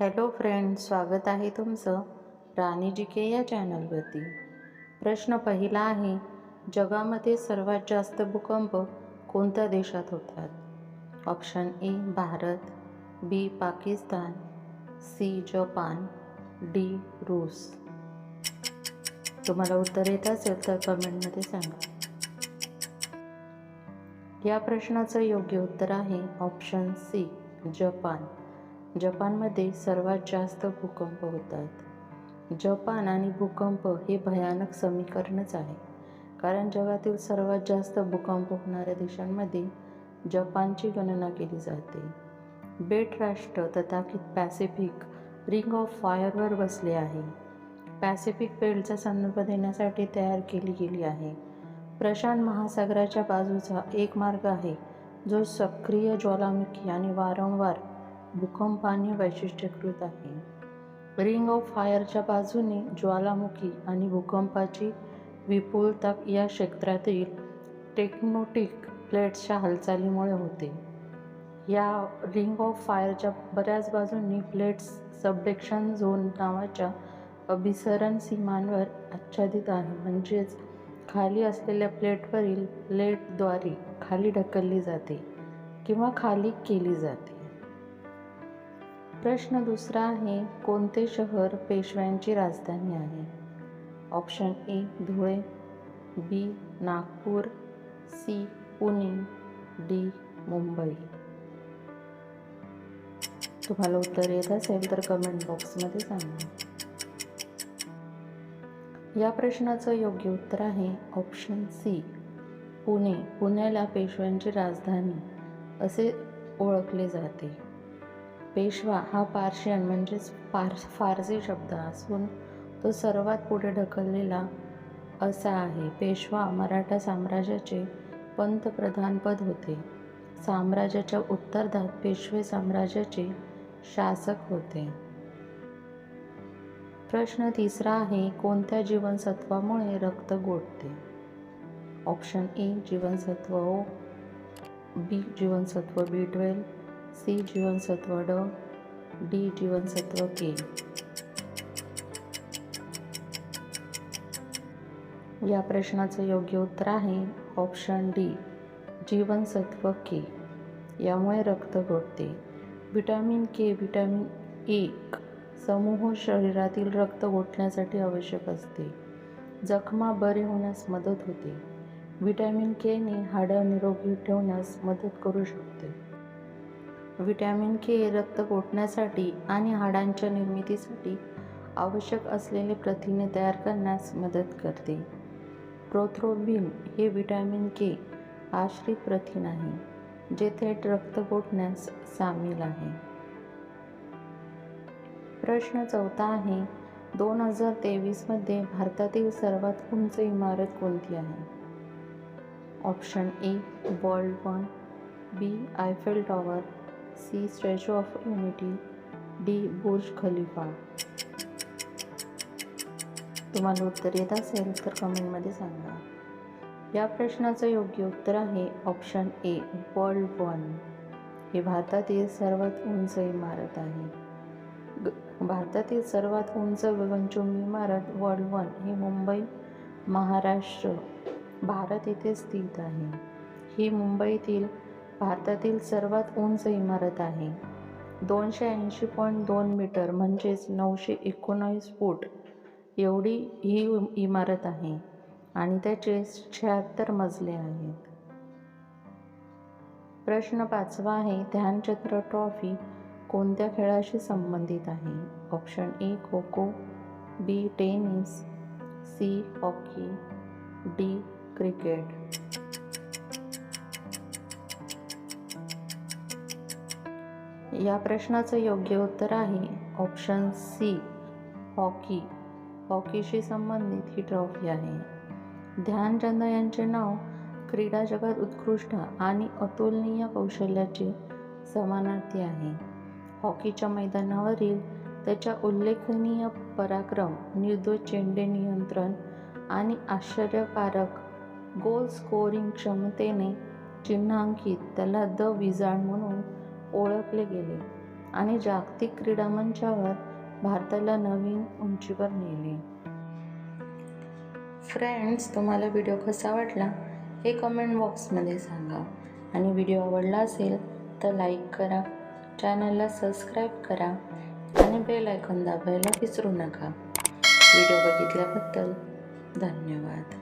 Hello friend स्वागत आहे तुमचं राणी जी के या चॅनलवरती. प्रश्न पहिला आहे जगामध्ये सर्वात जास्त भूकंप कोणत्या देशात होतात? Option A Bharat B Pakistan C Japan D रूस. तुम्हाला उत्तर येत असेल तर कमेंटमध्ये सांगा. या प्रश्नाचं योग्य उत्तर आहे ऑप्शन सी जपान. जपानमध्ये सर्वात जास्त भूकंप होतात. जपान आणि भूकंप हे भयानक समीकरणच आहे. कारण जगातील सर्वात जास्त भूकंप होणाऱ्या देशांमध्ये जपानची गणना केली जाते. बेट राष्ट्र तथाकथित पॅसिफिक रिंग ऑफ फायरवर बसले आहे. पॅसिफिक बेल्टचा संदर्भ देण्यासाठी तयार केली गेली आहे. प्रशांत महासागराच्या बाजूचा एक मार्ग आहे जो सक्रिय ज्वालामुखी आणि वारंवार भूकंपाने वैशिष्ट्यीकृत आहे. रिंग ऑफ फायरच्या बाजूने ज्वालामुखी आणि भूकंपाची विपुलता या क्षेत्रातील टेक्नोटिक प्लेट्सच्या हालचालीमुळे होते. या रिंग ऑफ फायरच्या बऱ्याच बाजूंनी प्लेट्स सबडेक्शन झोन नावाच्या अभिसरण सीमांवर आच्छादित आहे. म्हणजेच खाली असलेल्या प्लेटवरील प्लेटद्वारे खाली ढकलली जाते किंवा खाली केली जाते. प्रश्न दुसरा आहे कोणते शहर पेशव्यांची राजधानी आहे? Option A Dhule B Nagpur C Pune D Mumbai. तुम्हाला उत्तर येत असेल तर कमेंट बॉक्समध्ये सांगा. या प्रश्नाचं योग्य उत्तर आहे ऑप्शन सी पुणे. पुण्याला पेशव्यांची राजधानी असे ओळखले जाते. पेशवा हा पार्शियन म्हणजेच फार फारसी शब्द असून तो सर्वात पुढे ढकललेला असा आहे. पेशवा मराठा साम्राज्याचे पंतप्रधानपद होते. साम्राज्याच्या उत्तरार्धात पेशवे साम्राज्याचे शासक होते. प्रश्न तिसरा आहे कोणत्या जीवनसत्वामुळे रक्त गोठते ऑप्शन ए जीवनसत्व ओ बी जीवनसत्व बी ट्वेल्व सी जीवनसत्व ड डी जीवनसत्व के. या प्रश्नाचं योग्य उत्तर आहे ऑप्शन डी जीवनसत्व के. यामुळे रक्त गोठते व्हिटॅमिन के व्हिटॅमिन एक समूह शरीरातील रक्त गोठण्यासाठी आवश्यक असते. जखमा बरे होण्यास मदत होते. व्हिटॅमिन केने हाडं निरोगी ठेवण्यास मदत करू शकते. व्हिटॅमिन के रक्त गोठण्यासाठी आणि हाडांच्या निर्मितीसाठी आवश्यक असलेले प्रथिने तयार करण्यास मदत करते. प्रोथ्रोबिन हे व्हिटॅमिन के आश्रित प्रथिन आहे जे थेट रक्त गोठण्यास सामील आहे. प्रश्न चौथा आहे दोन हजार तेवीसमध्ये भारतातील सर्वात उंच इमारत कोणती आहे? Option A World One B Eiffel Tower C Statue of Unity D Burj Khalifa. तुम्हाला उत्तर येत असेल तर कमेंटमध्ये सांगा. या प्रश्नाचं योग्य उत्तर आहे ऑप्शन ए वर्ल्ड वन. हे भारतातील सर्वात उंच इमारत आहे. ग भारतातील सर्वात उंच गगनचुंबी इमारत वर्ल्ड वन ही मुंबई महाराष्ट्र भारत येथे स्थित आहे. ही मुंबईतील भारतातील सर्वात उंच इमारत आहे. दोनशे ऐंशी पॉईंट दोन मीटर म्हणजेच नऊशे एकोणावीस फूट एवढी ही इमारत आहे आणि त्याचे शहात्तर मजले आहेत. प्रश्न पाचवा आहे ध्यानचंद्र ट्रॉफी कोणत्या खेळाशी संबंधित आहे? Option A kho kho B tennis C hockey D cricket. या प्रश्नाचं योग्य उत्तर आहे. ऑप्शन सी हॉकी हॉकीशी संबंधित ही ट्रॉफी आहे. ध्यानचंद यांचे नाव क्रीडा जगात उत्कृष्ट आणि अतुलनीय कौशल्याचे समानार्थी आहे. हॉकीच्या मैदानावरील त्याच्या उल्लेखनीय पराक्रम निर्दोष चेंडे नियंत्रण आणि आश्चर्यकारक गोल स्कोरिंग क्षमतेने चिन्हांकित त्याला द विजाण म्हणून ओळखले गेले आणि जागतिक क्रीडा मंचावर भारताला नवीन उंचीवर नेले. फ्रेंड्स तुम्हाला व्हिडिओ कसा वाटला? हे कमेंट बॉक्समध्ये सांगा. आणि व्हिडिओ आवडला असेल तर लाईक करा. चॅनलला सबस्क्राईब करा. आणि बेल आयकॉन दाबायला विसरू नका. व्हिडिओ बघितल्याबद्दल धन्यवाद.